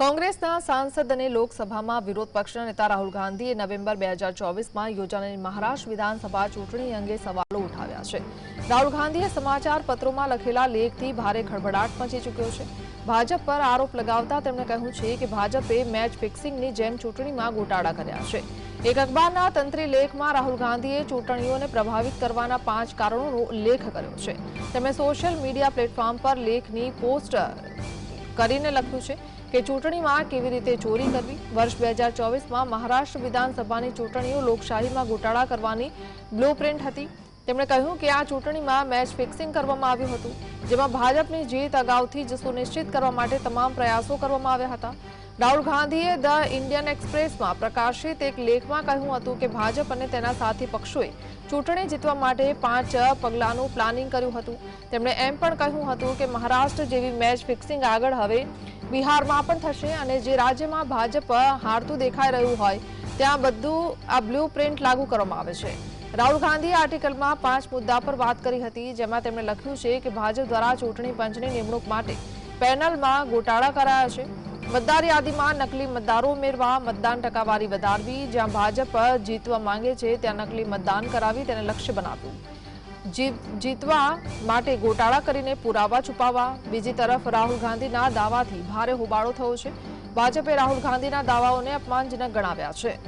कांग्रेसના સાંસદ અને લોકસભામાં વિરોધ પક્ષના નેતા રાહુલ ગાંધીએ નવેમ્બર 2024 માં યોજાયેલી મહારાષ્ટ્ર વિધાનસભા ચૂંટણી અંગે સવાલો ઉઠાવ્યા છે. રાહુલ ગાંધીએ સમાચાર પત્રોમાં લખેલો લેખથી ભારે ખળભળાટ મચી ચૂક્યો છે. ભાજપ પર આરોપ લગાવતા તેમણે કહ્યું છે કે ભાજપે મેચ ફિક્સિંગની જેમ ચૂંટણીમાં ગોટાળા કર્યા છે. એક અખબારના તંત્રી લેખમાં રાહુલ ગાંધીએ ચૂંટણીઓને પ્રભાવિત કરવાના 5 કારણોનો લેખ કર્યો છે. તેમણે સોશિયલ મીડિયા પ્લેટફોર્મ પર લેખની પોસ્ટ કરીને લખ્યું છે. ચોટણીમાં કેવી રીતે ચોરી કરવી વર્ષ 2024 માં મહારાષ્ટ્ર વિધાનસભાની ચોટણીઓ લોકશાહીમાં ગોટાળા કરવાની બ્લોપrint હતી તેમણે કહ્યું કે આ ચોટણીમાં મેચ ફિક્સિંગ કરવામાં આવ્યું હતું જેમાં ભાજપને જીત અગાઉથી જ સુનિશ્ચિત કરવા માટે તમામ પ્રયાસો કરવામાં આવ્યા હતારાઉલ ગાંધીએ ધ ઇન્ડિયન એક્સપ્રેસમાં પ્રકાશિત એક લેખમાં કહ્યું હતું કે ભાજપ અને તેના સાથી પક્ષોએ ચોટણી જીતવા માટે પાંચ પગલાનું પ્લાનિંગ કર્યું હતું તેમણે એમ પણ કહ્યું હતું કે મહારાષ્ટ્ર જેવી મેચ ફિક્સિંગ આગળ હવે બિહારમાં પણ થશે અને જે રાજ્યમાં ભાજપ હારતું દેખાઈ રહ્યું હોય ત્યાં બધું આ બ્લુ પ્રિન્ટ લાગુ કરવામાં આવે છે રાહુલ ગાંધીએ આર્ટિકલમાં પાંચ મુદ્દા પર વાત કરી હતી જેમાં તેમણે લખ્યું છે કે ભાજપ દ્વારા ચૂંટણી પંચની નિમણૂક માટે પેનલમાં ગોટાળા કરાયા છે મતદાર યાદીમાં નકલી મતદારો ઉમેરવા મતદાન ટકાવારી વધારવી જ્યાં ભાજપ જીતવા માંગે છે ત્યાં નકલી મતદાન કરાવી તેને લક્ષ્ય બનાવ્યું જીતવા માટે ગોટાળા કરીને પુરાવા છુપાવવા બીજી તરફ રાહુલ ગાંધીના દાવાથી ભારે હોબાળો થયો છે ભાજપે રાહુલ ગાંધીના દાવાઓને અપમાનજનક ગણાવ્યા છે